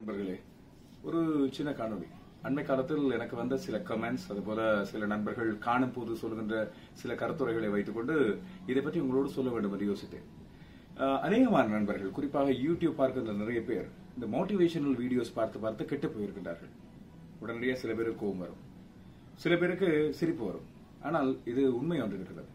நண்பர்களே ஒரு சின்ன காணொளி. அண்மை காலத்தில் எனக்கு வந்த சில கமெண்ட்ஸ் அதுபோல சில நண்பர்கள் காணும் போது சொல்கின்ற சில கருத்துரைகளை வைத்துக்கொண்டு இதை பற்றி உங்களோடு சொல்ல வேண்டும் என்று யோசித்தேன். அநேகமான நண்பர்கள் குறிப்பாக யூடியூப் பார்க்கின்ற நிறைய பேர் இந்த மோட்டிவேஷனல் வீடியோஸ் பார்த்து பார்த்து கெட்டு போயிருக்கின்றார்கள். உடனடியாக சில பேருக்கு கோபம் வரும். சில பேருக்கு சிரிப்பு வரும். ஆனால் இது உண்மை ஒன்று இருக்கிறது.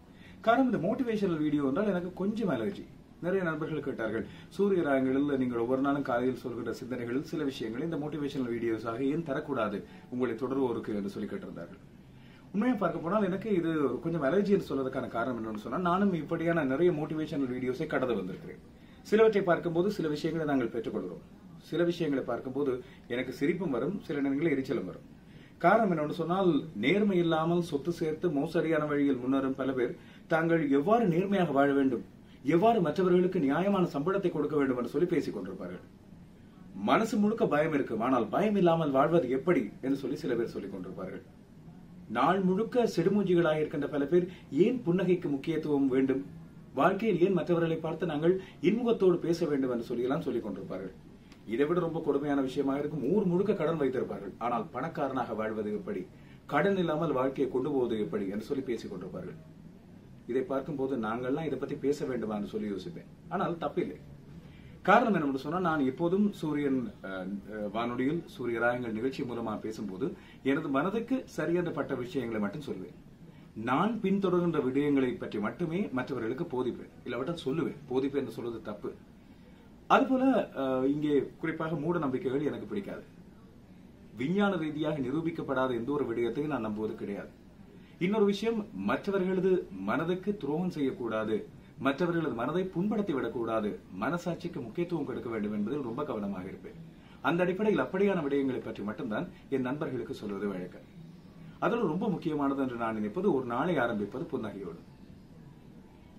காரணம் இந்த மோட்டிவேஷனல் வீடியோ என்றால் எனக்கு கொஞ்சம் அலர்ஜி நிறைய நண்பர்கள் கேட்டார்கள். சூரிய ராகங்களில் நீங்கள் ஒவ்வொரு நாளும் காலையில் சொல்கின்ற சிந்தனைகளில் சில விஷயங்கள் இந்த மோட்டிவேஷனல் வீடியோஸாக ஏன் தரக்கூடாது? உங்களை தொடர்வோருக்கு என்று சொல்லி கேட்டிருந்தார்கள். உண்மையை பார்க்க போனால் எனக்கு இது கொஞ்சம் அலர்ஜி என்று காரணம் என்னன்னு சொன்னால் நானும் இப்படியான நிறைய மோட்டிவேஷனல் வீடியோஸை கடந்து வந்திருக்கிறேன். சிலவற்றை பார்க்கும்போது சில விஷயங்களை நாங்கள் பெற்றுக்கொள்கிறோம். சில விஷயங்களை பார்க்கும்போது எனக்கு சிரிப்பும் வரும் சில நேரங்களில் எரிச்சலும் வரும். காரணம் என்னன்னு சொன்னால் நேர்மை இல்லாமல் சொத்து சேர்த்து மோசடியான வழியில் முன்னேறும் பல பேர் தாங்கள் எவ்வாறு நேர்மையாக வாழ வேண்டும்? எவ்வாறு மற்றவர்களுக்கு நியாயமான சம்பளத்தை கொடுக்க வேண்டும் என்று சொல்லி பேசிக் கொண்டிருப்பார்கள். மனசு முழுக்க பயம் இருக்கும் ஆனால் பயம் இல்லாமல் வாழ்வது எப்படி என்று சொல்லி சில பேர் சொல்லிக் கொண்டிருப்பார்கள். நாள் முழுக்க செடுமூஞ்சிகளாக இருக்கின்ற பல பேர் ஏன் புன்னகைக்கு முக்கியத்துவம் வேண்டும்? வாழ்க்கையில் ஏன் மற்றவர்களை பார்த்து நாங்கள் இன்முகத்தோடு பேச வேண்டும் என்று சொல்லியெல்லாம் சொல்லிக் கொண்டிருப்பார்கள். இதை விட ரொம்ப கொடுமையான விஷயமாக இருக்கும். ஊர் முழுக்க கடன் வைத்திருப்பார்கள். ஆனால் பணக்காரனாக வாழ்வது எப்படி? கடன் இல்லாமல் வாழ்க்கையை கொண்டு போவது எப்படி என்று சொல்லி பேசிக் கொண்டிருப்பார்கள். இதை பார்க்கும்போது நாங்கள்லாம் இதை பத்தி பேச வேண்டுமான்னு சொல்லி யோசிப்பேன். ஆனால் தப்பில்லை. காரணம் என்ன சொன்னா நான் எப்போதும் சூரியன் அஹ், அஹ், வானொலியில் சூரிய ராயங்கள் நிகழ்ச்சி மூலமா பேசும்போது எனது மனதுக்கு சரியென்றப்பட்ட விஷயங்களை மட்டும் சொல்வேன். நான் பின்தொடர்கின்ற விடயங்களை பற்றி மட்டுமே மற்றவர்களுக்கு போதிப்பேன். இல்லாவிட்டால் சொல்லுவேன். போதிப்பேன் என்று சொல்வது தப்பு. அதுபோல அஹ், இங்கே குறிப்பாக மூட நம்பிக்கைகள் எனக்கு பிடிக்காது. விஞ்ஞான ரீதியாக நிரூபிக்கப்படாத எந்த ஒரு விடயத்தையும் நான் நம்புவது கிடையாது. இன்னொரு விஷயம் மற்றவர்களது மனதுக்கு துரோகம் செய்யக்கூடாது. மற்றவர்களது மனதை புண்படுத்தி விடக்கூடாது. மனசாட்சிக்கு முக்கியத்துவம் கொடுக்க வேண்டும் என்பதில் ரொம்ப கவனமாக இருப்பேன். அந்த அடிப்படையில் அப்படியான விடயங்களை பற்றி மட்டும்தான் என் நண்பர்களுக்கு சொல்வது வழக்கம். அதில் ரொம்ப முக்கியமானது என்று நான் நினைப்பது ஒரு நாளை ஆரம்பிப்பது புன்னகையோடு.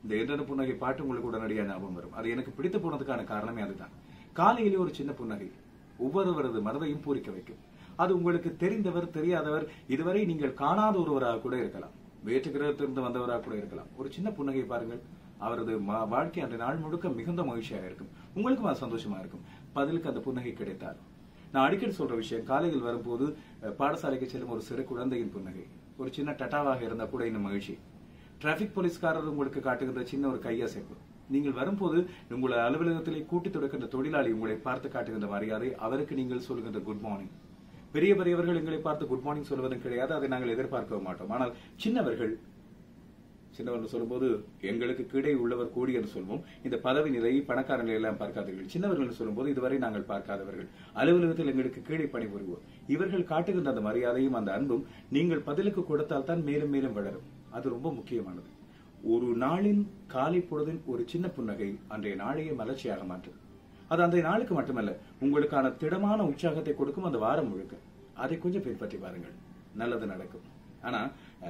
இந்த இரண்டு புன்னகை? பாட்டு உங்களுக்கு உடனடியாக ஞாபகம் வரும். அது எனக்கு பிடித்து போனதுக்கான காரணமே அதுதான். காலையிலே ஒரு சின்ன புன்னகை. ஒவ்வொருவரது மனதையும் பூரிக்க வைக்கும். அது உங்களுக்கு தெரிந்தவர் தெரியாதவர் இதுவரை நீங்கள் காணாத ஒருவராக கூட இருக்கலாம். வேற்று கிரகத்திலிருந்து வந்தவராக கூட இருக்கலாம். ஒரு சின்ன புன்னகை பாருங்கள். அவரது வாழ்க்கை அந்த நாள் முழுக்க மிகுந்த மகிழ்ச்சியாக இருக்கும். உங்களுக்கும் அது சந்தோஷமா இருக்கும். பதிலுக்கு அந்த புன்னகை கிடைத்தால். நான் அடிக்கடி சொல்ற விஷயம் காலையில் வரும்போது பாடசாலைக்கு செல்லும் ஒரு சிறு குழந்தையின் புன்னகை. ஒரு சின்ன டட்டாவாக இருந்தா கூட இன்னும் மகிழ்ச்சி. டிராபிக் போலீஸ்காரர் உங்களுக்கு காட்டுகின்ற சின்ன ஒரு கையசைப்பு. நீங்கள் வரும்போது உங்களை அலுவலகத்திலே கூட்டி தொடக்கின்ற தொழிலாளி உங்களை பார்த்து காட்டுகின்ற மரியாதை அவருக்கு நீங்கள் சொல்கின்ற குட் மார்னிங் பெரிய பெரியவர்கள் எங்களை பார்த்து குட் மார்னிங் சொல்வதும் கிடையாது அதை நாங்கள் எதிர்பார்க்கவும் மாட்டோம். ஆனால் சின்னவர்கள் சின்னவர்கள் சொல்லும்போது எங்களுக்கு கீழே உள்ளவர் கூடி என்று சொல்வோம். இந்த பதவி நிலை பணக்கார நிலையெல்லாம் பார்க்காதீர்கள். சின்னவர்கள் சொல்லும்போது இதுவரை நாங்கள் பார்க்காதவர்கள். அலுவலகத்தில் எங்களுக்கு கீழே பணிபுரிவோர். இவர்கள் காட்டுகின்ற அந்த மரியாதையும் அந்த அன்பும் நீங்கள் பதிலுக்கு கொடுத்தால் தான் மேலும் மேலும் வளரும். அது ரொம்ப முக்கியமானது. ஒரு நாளின் காலை பொழுதின் ஒரு சின்ன புன்னகை அன்றைய நாளையே மலர்ச்சியாக மாற்றும் அது அந்த நாளுக்கு மட்டுமல்ல உங்களுக்கான திடமான உற்சாகத்தை கொடுக்கும் அந்த வாரம் முழுக்க. அதை கொஞ்சம் பின்பற்றி பாருங்கள். நல்லது நடக்கும். ஆனா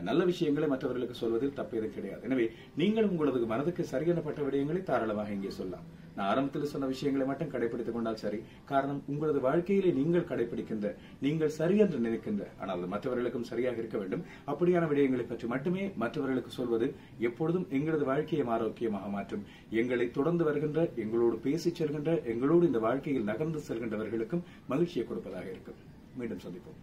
நல்ல விஷயங்களை மற்றவர்களுக்கு சொல்வதில் தப்பேதும் கிடையாது. எனவே நீங்கள் உங்களது மனதுக்கு சரியானப்பட்ட விடயங்களை தாராளமாக இங்கே சொல்லலாம். நான் ஆரம்பத்தில் சொன்ன விஷயங்களை மட்டும் கடைபிடித்துக் கொண்டால் சரி. காரணம் உங்களது வாழ்க்கையிலே நீங்கள் கடைபிடிக்கின்ற நீங்கள் சரி என்று நினைக்கின்ற ஆனால் அது மற்றவர்களுக்கும் சரியாக இருக்க வேண்டும். அப்படியான விடயங்களை பற்றி மட்டுமே மற்றவர்களுக்கு சொல்வது எப்பொழுதும் எங்களது வாழ்க்கையை ஆரோக்கியமாக மாற்றும். எங்களை தொடர்ந்து வருகின்ற எங்களோடு பேசிச் செல்கின்ற எங்களோடு இந்த வாழ்க்கையில் நகர்ந்து செல்கின்றவர்களுக்கும் மகிழ்ச்சியை கொடுப்பதாக இருக்கும். மீண்டும் சந்திப்போம்.